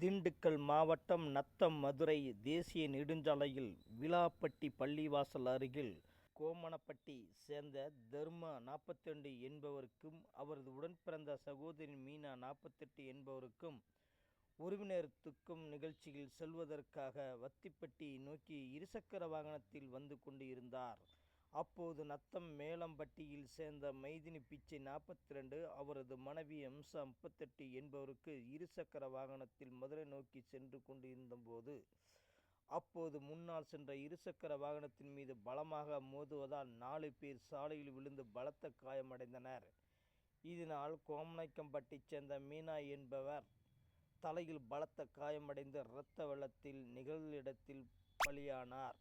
திண்டுக்கல் மாவட்டம் நத்தம் மதுரை தேசிய நெடுஞ்சாலையில் விழாப்பட்டி பள்ளிவாசல் அருகில் கோமணப்பட்டி சேர்ந்த தர்மா நாற்பத்திரெண்டு என்பவருக்கும் அவரது உடன்பிறந்த சகோதரி மீனா நாற்பத்தெட்டு என்பவருக்கும் உறவினருத்துக்கும் நிகழ்ச்சியில் செல்வதற்காக வத்திப்பட்டி நோக்கி இருசக்கர வாகனத்தில் வந்து கொண்டு இருந்தார். அப்போது நத்தம் மேலம்பட்டியில் சேர்ந்த மைதினி பிச்சை நாற்பத்தி ரெண்டு அவரது மனைவி அம்சா முப்பத்தெட்டு என்பவருக்கு இருசக்கர வாகனத்தில் மதுரை நோக்கி சென்று கொண்டு இருந்தபோது அப்போது முன்னால் சென்ற இருசக்கர வாகனத்தின் மீது பலமாக மோதுவதால் நாலு பேர் சாலையில் விழுந்து பலத்த காயமடைந்தனர். இதனால் கோமனைக்கம்பட்டிச் சேர்ந்த மீனா என்பவர் தலையில் பலத்த காயமடைந்து இரத்த வெள்ளத்தில் நிகழ்ந்த இடத்தில் பலியானார்.